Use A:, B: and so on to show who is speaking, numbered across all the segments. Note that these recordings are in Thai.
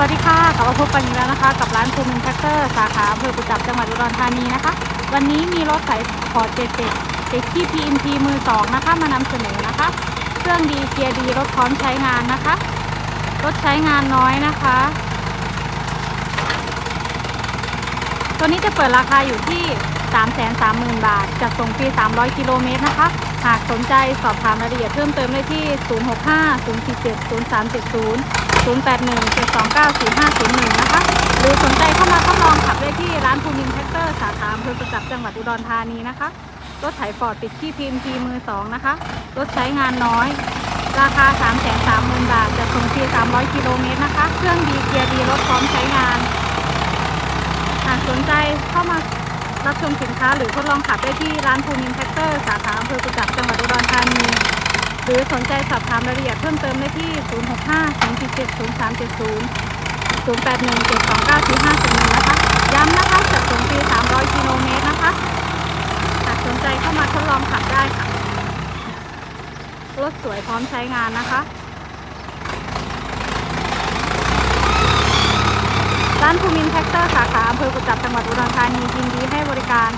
A: วัสดีค่ะกลับมาพบกันอีกแล้วนะคะ กับร้านภูมินแท็กเตอร์สาขาอำเภอกุจับจังหวัดอุดรธานีนะคะ วันนี้มีรถไถพอร์ตเจ็ดเจ็ดเจ็ดที่ PMT มือสองนะคะ มานำเสนอนะคะ เครื่องดีเกียร์ดีรถพร้อมใช้งานนะคะ รถใช้งานน้อยนะคะ ตัวนี้จะเปิดราคาอยู่ที่ 330,000 บาท จัดส่งฟรี 300 กิโลเมตรนะคะ หากสนใจสอบถามรายละเอียดเพิ่มเติมได้ที่ 065 047 0370 081 729 4501 นะคะ หรือสนใจเข้ามาทดลองขับได้ที่ร้านภูมินแท็กเตอร์สาขาอำเภอประจับจังหวัดอุดรธานีนะคะ รถไถฟอร์ดติดที่ PMT มือ2นะคะ รถใช้งานน้อย ราคา 330,000 บาทจะส่งฟรี300 กิโลเมตรนะคะ เครื่องดีเกียร์ดีรถพร้อมใช้งาน หากสนใจเข้ามารับชมสินค้าหรือทดลองขับได้ที่ร้านภูมินแท็กเตอร์สาขาอำเภอกุจับจังหวัดอุดรธานี หรือสนใจสอบถามรายละเอียดเพิ่มเติมได้ที่ 065 247 0370 081 729 4501นะคะ ย้ำนะคะจัดส่งฟรี300 กิโลเมตรนะคะ หากสนใจเข้ามาทดลองขับได้ค่ะ รถสวยพร้อมใช้งานนะคะ ร้านภูมินแท็กเตอร์สาขาอำเภอกุจับจังหวัดอุดรธานียินดีให้บริการ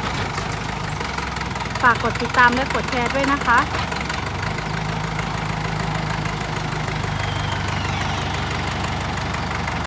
A: ฝากกดติดตามและกดแชร์ด้วยนะคะ